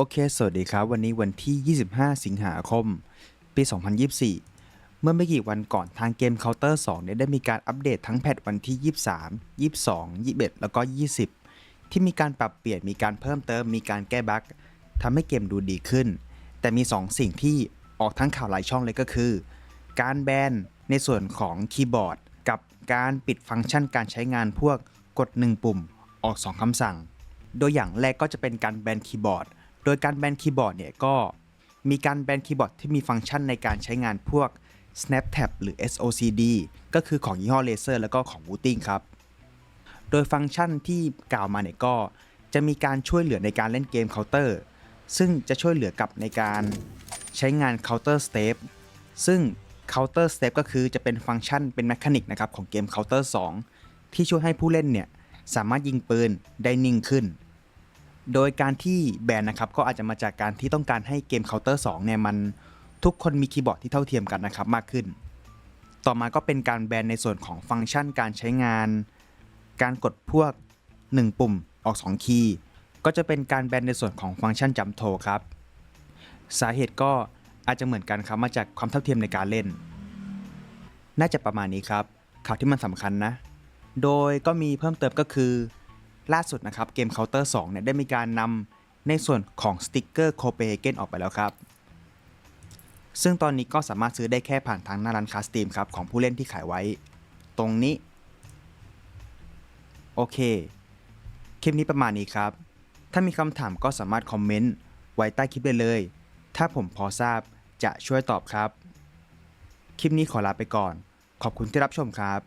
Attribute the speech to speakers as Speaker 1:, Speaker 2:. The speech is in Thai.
Speaker 1: โอเค สวัสดีครับ วันนี้วันที่ 25 สิงหาคม ปี 2024 เมื่อไม่กี่วันก่อนทางเกม Counter 2เนี่ยได้มีการอัปเดตทั้งแพทวันที่ 23 22 21 แล้วก็ 20 ที่มีการปรับเปลี่ยน มีการเพิ่มเติม มีการแก้บั๊กทำให้เกมดูดีขึ้น แต่มี 2 สิ่งที่ออกทั้งข่าวหลายช่องเลยก็คือ การแบนในส่วนของคีย์บอร์ด กับการปิดฟังก์ชันการใช้งานพวกกด 1 ปุ่มออก 2คำสั่ง โดยอย่างแรกก็จะเป็นการแบนคีย์บอร์ด โดยการแบนคีย์บอร์ดเนี่ยก็มีการแบนคีย์บอร์ดที่มีฟังก์ชันในการใช้งานพวก Snap Tab หรือ SOCD ก็คือของยี่ห้อ Laser แล้วก็ของ Wooting ครับ โดยฟังก์ชันที่กล่าวมาเนี่ยก็จะมีการช่วยเหลือในการเล่นเกม Counter ซึ่งจะช่วยเหลือกับในการใช้งาน Counter Step ซึ่ง Counter Step ก็คือจะเป็นฟังก์ชันเป็นแมคานิกนะครับของเกม Counter 2 ที่ช่วยให้ผู้เล่นเนี่ยสามารถยิงปืนได้นิ่งขึ้น โดยการที่แบนนะครับก็อาจจะมาจากการที่ต้องการให้เกม Counter 2เนี่ยมันทุกคนมีคีย์บอร์ดที่เท่าเทียมกันนะครับมากขึ้น ต่อมาก็เป็นการแบนในส่วนของฟังก์ชันการใช้งาน การกดพวก 1 ปุ่มออก 2 คีย์ก็จะเป็นการแบนในส่วนของฟังก์ชันจัมโทรครับ สาเหตุก็อาจจะเหมือนกันครับมาจากความเท่าเทียมในการเล่น น่าจะประมาณนี้ครับข่าวที่มันสำคัญนะ โดยก็มีเพิ่มเติมก็คือ ล่าสุดนะครับเกม Counter 2เนี่ยได้มีการนำในส่วนของสติกเกอร์โคเปเกนออกไปแล้วครับ ซึ่งตอนนี้ก็สามารถซื้อได้แค่ผ่านทางหน้าร้านค้าสตรีมครับของผู้เล่นที่ขายไว้ ตรงนี้ โอเค คลิปนี้ประมาณนี้ครับ ถ้ามีคำถามก็สามารถคอมเมนต์ไว้ใต้คลิปได้เลย ถ้าผมพอทราบจะช่วยตอบครับ คลิปนี้ขอลาไปก่อน ขอบคุณที่รับชมครับ